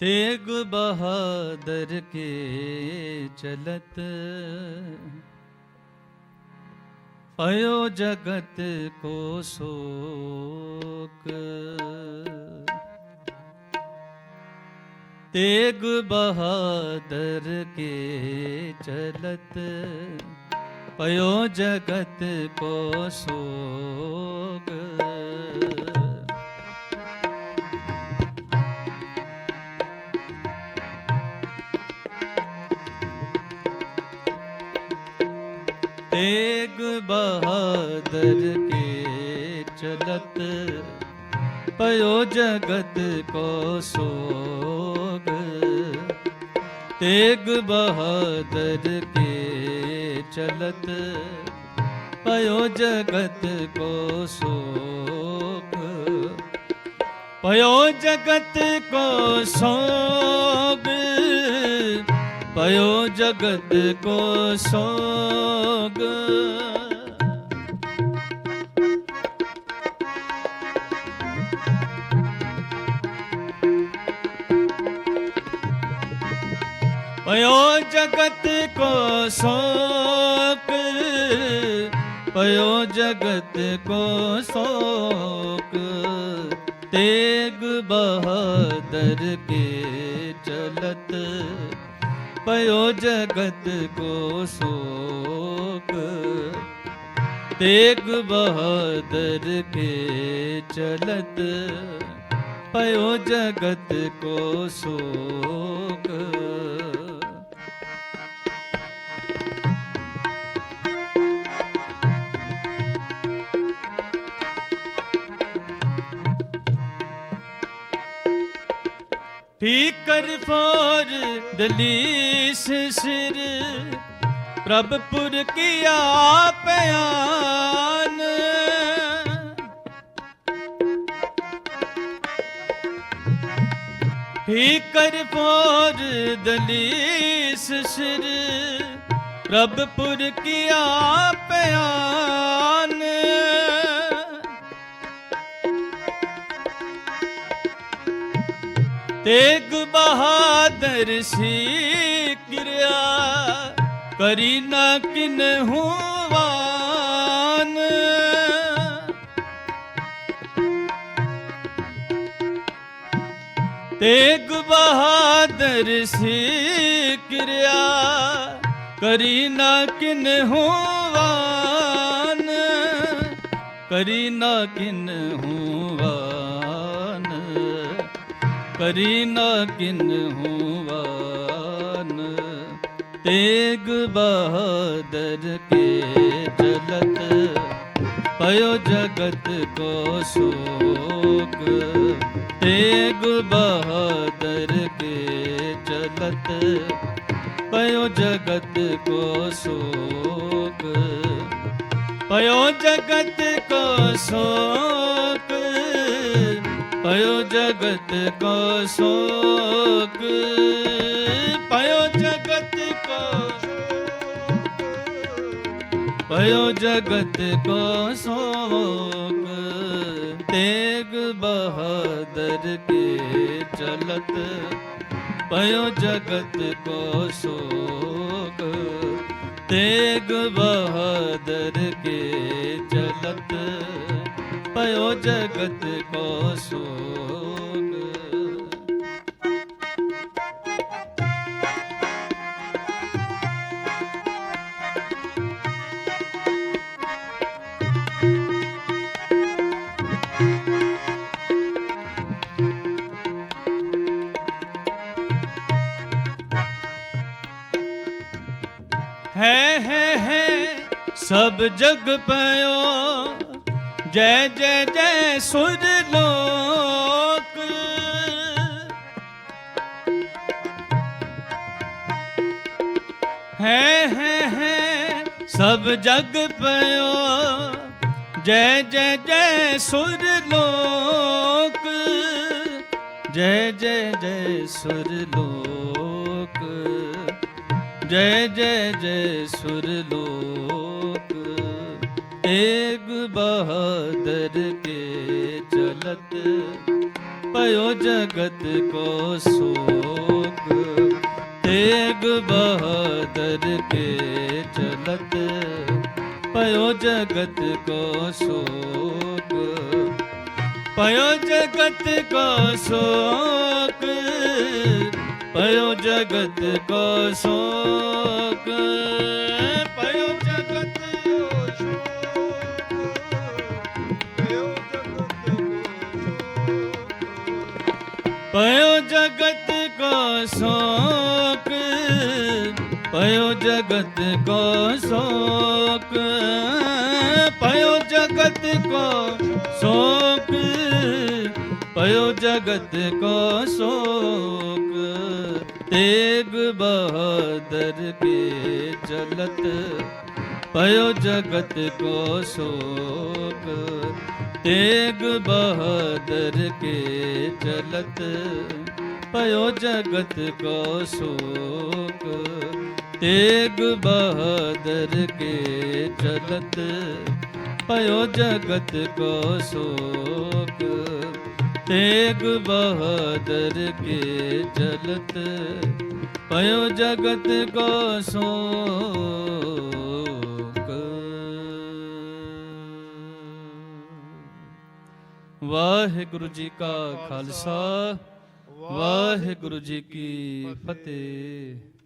तेग बहादुर के चलत पयो जगत को शोक तेग बहादुर के चलत पयो जगत को शोक ਤੇਗ ਬਹਾਦਰ ਕੇ ਚਲਤ ਪਇਓ ਜਗਤ ਕੋ ਸੋਗ। ਤੇਗ ਬਹਾਦਰ ਕੇ ਚਲਤ ਪਇਓ ਜਗਤ ਕੋ ਸੋਗ। ਪਇਓ ਜਗਤ ਕੋ ਸੋਗ। पयो जगत को सोग पयो जगत को शोक पयो जगत को शोक तेग बहादुर के चलत ਪਇਓ ਜਗਤ ਕੋ ਸੋਕ, ਤੇਗ ਬਹਾਦਰ ਕੇ ਚਲਤ, ਪਇਓ ਜਗਤ ਕੋ ਸੋਕ। ਠੀਕ ਕਰ ਫੌਜ ਦਲੀ ਦਲੀਸ ਸਿਰ ਪ੍ਰਭਪੁਰ ਕੀਆ ਹੀ ਠੀਕਰ ਫੋਰ ਦਲੀਸ ਸਿਰ ਪ੍ਰਭਪੁਰ ਕੀਆ ਪਿਆਨ। ਤੇਗ ਬਹਾਦਰ ਸੀ ਕਿਰਿਆ ਕਰੀ ਨਾ ਕਿਨਹੂ ਵਾਨ ਤੇਗ ਬਹਾਦਰ ਸੀ ਕਿਰਿਆ, ਕਰੀ ਨਾ ਕਿਨਹੂ ਵਾਨ ਕਰੀ ਨਾ ਕਿਨਹੂ ਵਾਨ ਕਰੀ ਨਾ ਕਿਨਹੂ ਵਾਨ ਤੇਗ ਬਹਾਦਰ ਕੇ ਚਲਤ ਪਇਓ ਜਗਤ ਕੋ ਸ਼ੋਕ ਤੇਗ ਬਹਾਦਰ ਕੇ ਚਲਤ ਪਇਓ ਜਗਤ ਕੋ ਸ਼ੋਕ ਪਇਓ ਜਗਤ ਕੋ ਸ਼ੋਕ ਪਇਓ ਜਗਤ ਕੋ ਸ਼ੋਕ ਪਇਓ ਜਗਤ ਕੋ ਪਇਓ ਜਗਤ ਕੋ ਸ਼ੋਕ, ਤੇਗ ਬਹਾਦਰ ਕੇ ਚਲਤ। ਪਇਓ ਜਗਤ ਕੋ ਸ਼ੋਕ, ਤੇਗ ਬਹਾਦਰ ਕੇ ਚਲਤ। ਪਇਓ ਜਗਤ ਹੈ ਹੈ ਹੈ। ਸਭ ਜਗ ਪਇਓ। ਜੈ ਜੈ ਜੈ ਸੁਰ ਲੋਕ। ਹੈ ਹੈ ਹੈ। ਸਭ ਜਗ ਪਇਓ। ਜੈ ਜੈ ਜੈ ਸੁਰ ਲੋਕ। ਜੈ ਜੈ ਜੈ ਸੁਰ ਲੋਕ। ਜੈ ਜੈ ਜੈ ਸੁਰ ਲੋਕ ਤੇਗ ਬਹਾਦਰ ਕੇ ਚਲਤ ਪਇਓ ਜਗਤ ਕੋ ਸੋਕ ਤੇਗ ਬਹਾਦਰ ਕੇ ਚਲਤ ਪਇਓ ਜਗਤ ਕੋ ਸੋਕ ਪਇਓ ਜਗਤ ਕੋ ਸੋਕ ਪਇਓ ਜਗਤ ਕੋ ਸੋਕ। ਪਇਓ ਜਗਤ ਕੋ ਪਇਓ ਜਗਤ ਕੋ ਸੋਕ। ਪਇਓ ਜਗਤ ਕੋ ਸੋਕ। ਪਇਓ ਜਗਤ ਕੋ ਸੋਕ। ਪਇਓ ਜਗਤ ਕੋ ਸੋਕ। ਤੇਗ ਬਹਾਦਰ ਕੇ ਚਲਤ ਪਇਓ ਜਗਤ ਕੋ ਸੋਕ ਤੇਗ ਬਹਾਦਰ ਕੇ ਚਲਤ ਪਇਓ ਜਗਤ ਕੋ ਸੋਕ ਤੇਗ ਬਹਾਦਰ ਕੇ ਚਲਤ ਪਇਓ ਜਗਤ ਕੋ ਸੋਕ ਤੇਗ ਬਹਾਦਰ ਕੇ ਚਲਤ ਪਇਓ ਜਗਤ ਕੋ ਸੋਕ। ਵਾਹਿਗੁਰੂ ਜੀ ਕਾ ਖਾਲਸਾ ਵਾਹਿਗੁਰੂ ਜੀ ਕੀ ਫਤਿਹ।